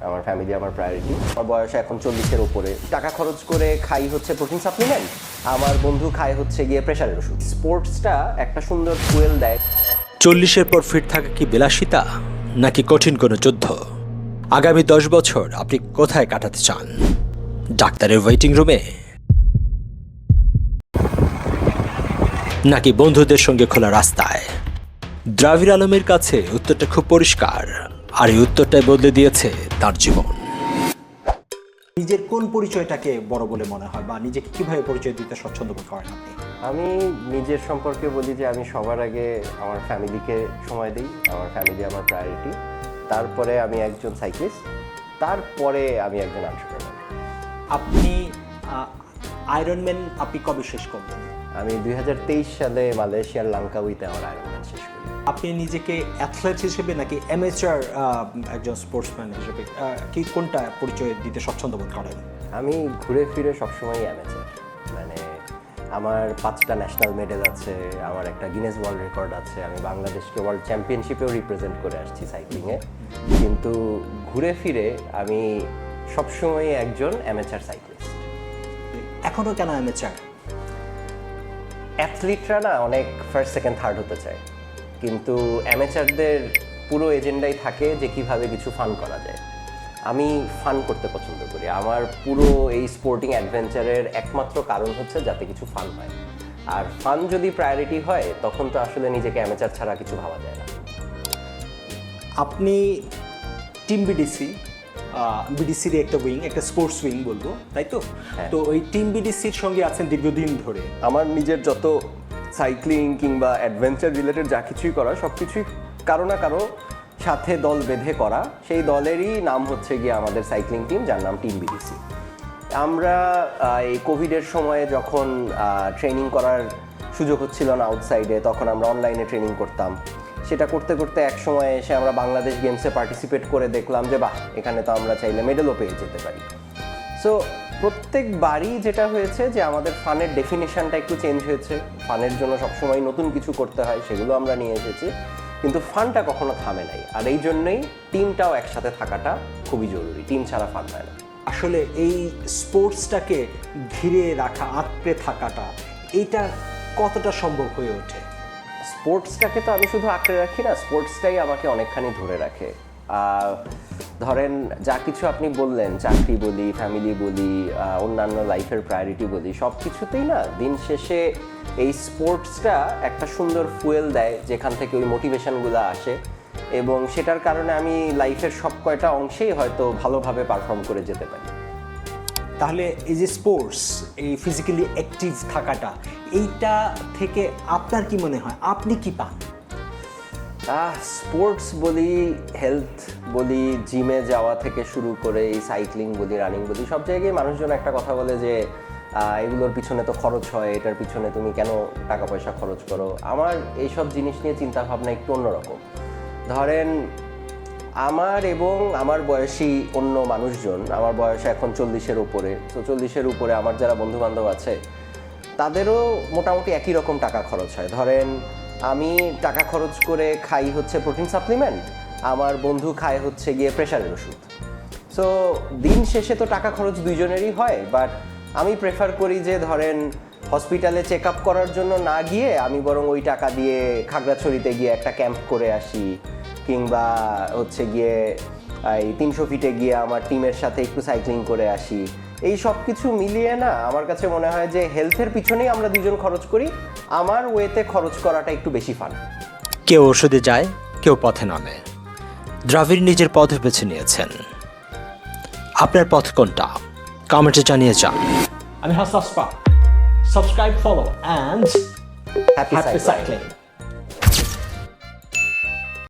আমার ফ্যামিলি আমার প্রায়োরিটি আমার বয়স এখন চল্লিশের ওপরে টাকা খরচ করে খাই হচ্ছে প্রোটিন সাপ্লিমেন্ট আমার বন্ধু খায় হচ্ছে গিয়ে প্রেশারের ওষুধ। স্পোর্টসটা একটা সুন্দর ফুয়েল দেয়। চল্লিশের পর ফিট থাকা কি বিলাসিতা? নাকি কঠিন কোনো যুদ্ধ? আগামী দশ বছর আপনি কোথায় কাটাতে চান? ডাক্তারের ওয়েটিং রুমে নাকি বন্ধুদের সঙ্গে খোলা রাস্তায়? দ্রাবিড় আলমের কাছে উত্তরটা খুব পরিষ্কার। আর এই উত্তরটাই বদলে দিয়েছে তার জীবন। নিজের কোন পরিচয়টাকে বড় বলে মনে হয় বা নিজেকে কীভাবে পরিচয় দিতে স্বচ্ছন্দ বোধ করেন আপনি? আমি নিজের সম্পর্কে বলি যে আমি সবার আগে আমার ফ্যামিলিকে সময় দিই। আমার ফ্যামিলি আমার প্রায়োরিটি তারপরে আমি একজন সাইক্লিস্ট তারপরে আমি একজন আন্টারপ্রেনার আপনি আয়রনম্যান আপনি কবে শেষ করবেন আমি দুই হাজার তেইশ সালে মালয়েশিয়ার লাঙ্কাউইতে আমার আয়রনম্যান শেষ আপনি নিজেকে অ্যাথলেট হিসেবে নাকি অ্যামেচার একজন স্পোর্টসম্যান হিসেবে কি কোনটা পরিচয় দিতে স্বচ্ছন্দ বোধ করেন? আমি ঘুরে ফিরে সবসময় অ্যামেচার মানে আমার পাঁচটা ন্যাশনাল মেডেল আছে আমার একটা গিনেস ওয়ার্ল্ড রেকর্ড আছে আমি বাংলাদেশকে ওয়ার্ল্ড চ্যাম্পিয়নশিপেও রিপ্রেজেন্ট করে আসছি সাইক্লিংয়ে কিন্তু ঘুরে ফিরে আমি সবসময় একজন অ্যামেচার সাইক্লিস্ট এখনও কেন অ্যামেচার অ্যাথলিটরা না অনেক ফার্স্ট সেকেন্ড থার্ড হতে চায়। কিন্তু অ্যামেচারদের পুরো এজেন্ডাই থাকে যে কীভাবে কিছু ফান করা যায়। আমি ফান করতে পছন্দ করি। আমার পুরো এই স্পোর্টিং অ্যাডভেঞ্চারের একমাত্র কারণ হচ্ছে যাতে কিছু ফান হয়। আর ফান যদি প্রায়োরিটি হয় তখন তো আসলে নিজেকে অ্যামেচার ছাড়া কিছু ভাবা যায় না। আপনি টিম বিডিসি বিডিসির একটা উইং একটা স্পোর্টস উইং বলব তাই তো? হ্যাঁ। তো ওই টিম বিডিসির সঙ্গে আছেন দীর্ঘদিন ধরে। আমার নিজের যত সাইক্লিং কিংবা অ্যাডভেঞ্চার রিলেটেড যা কিছুই করা, সব কিছুই কারও না কারও সাথে দল বেঁধে করা। সেই দলেরই নাম হচ্ছে গিয়ে আমাদের সাইক্লিং টিম যার নাম টিম বিডিসি আমরা এই কোভিডের সময়ে যখন ট্রেনিং করার সুযোগ হচ্ছিল না আউটসাইডে তখন আমরা অনলাইনে ট্রেনিং করতাম। সেটা করতে করতে এক সময় এসে আমরা বাংলাদেশ গেমসে পার্টিসিপেট করে দেখলাম যে, বাহ, এখানে তো আমরা চাইলে মেডেলও পেয়ে যেতে পারি। সো প্রত্যেকবারই যেটা হয়েছে যে আমাদের ফানের ডেফিনেশনটা একটু চেঞ্জ হয়েছে। ফানের জন্য সবসময় নতুন কিছু করতে হয় সেগুলো আমরা নিয়ে এসেছি। কিন্তু ফানটা কখনো থামে নাই। আর এই জন্যই টিমটাও একসাথে থাকাটা খুবই জরুরি। টিম ছাড়া ফান হয় না। আসলে এই স্পোর্টসটাকে ঘিরে রাখা আঁকড়ে থাকাটা এইটা কতটা সম্ভব হয়ে ওঠে? স্পোর্টসটাকে তো আমি শুধু আঁকড়ে রাখি না স্পোর্টসটাই আমাকে অনেকখানি ধরে রাখে। ধরেন যা কিছু আপনি বললেন, চাকরি বলি ফ্যামিলি বলি অন্যান্য লাইফের প্রায়োরিটি বলি সব কিছুতেই না দিন শেষে এই স্পোর্টসটা একটা সুন্দর ফুয়েল দেয় যেখান থেকে ওই মোটিভেশনগুলো আসে এবং সেটার কারণে আমি লাইফের সব কয়টা অংশেই হয়তো ভালোভাবে পারফর্ম করে যেতে পারি। তাহলে এই যে স্পোর্টস এই ফিজিক্যালি অ্যাক্টিভ থাকাটা, এইটা থেকে আপনার কি মনে হয়? আপনি কি পান? স্পোর্টস বলি হেলথ বলি জিমে যাওয়া থেকে শুরু করে এই সাইক্লিং বলি রানিং বলি, সব জায়গায় মানুষজন একটা কথা বলে যে এগুলোর পিছনে তো খরচ হয়, এটার পিছনে তুমি কেন টাকা পয়সা খরচ করো? আমার এইসব জিনিস নিয়ে চিন্তা ভাবনা একটু অন্যরকম। ধরেন, আমার এবং আমার বয়সী অন্য মানুষজন, আমার বয়স এখন চল্লিশের উপরে, তো চল্লিশের উপরে আমার যারা বন্ধু বান্ধব আছে, তাদেরও মোটামুটি একই রকম টাকা খরচ হয়। ধরেন আমি টাকা খরচ করে খাই হচ্ছে প্রোটিন সাপ্লিমেন্ট, আমার বন্ধু খায় হচ্ছে গিয়ে প্রেশারের ওষুধ। সো দিন শেষে তো টাকা খরচ দুইজনেরই হয় বাট আমি প্রেফার করি যে ধরেন হসপিটালে চেক আপ করার জন্য না গিয়ে আমি বরং ওই টাকা দিয়ে খাগড়াছড়িতে গিয়ে একটা ক্যাম্প করে আসি, কিংবা হচ্ছে গিয়ে এই তিনশো ফিটে গিয়ে আমার টিমের সাথে একটু সাইক্লিং করে আসি। এই সব কিছু মিলিয়ে না আমার কাছে মনে হয় যে হেলথের পিছনেই আমরা দুজন খরচ করি। আমার ওয়েতে খরচ করাটা একটু বেশি ফান কেউ ওষুধে যায় কেউ পথে নামে। দ্রাবিড় নিজের পথ বেছে নিয়েছেন। আপনার পথ কোনটা? কমেন্টে জানিয়ে যান। আমি হাসাস পা subscribe follow and happy cycling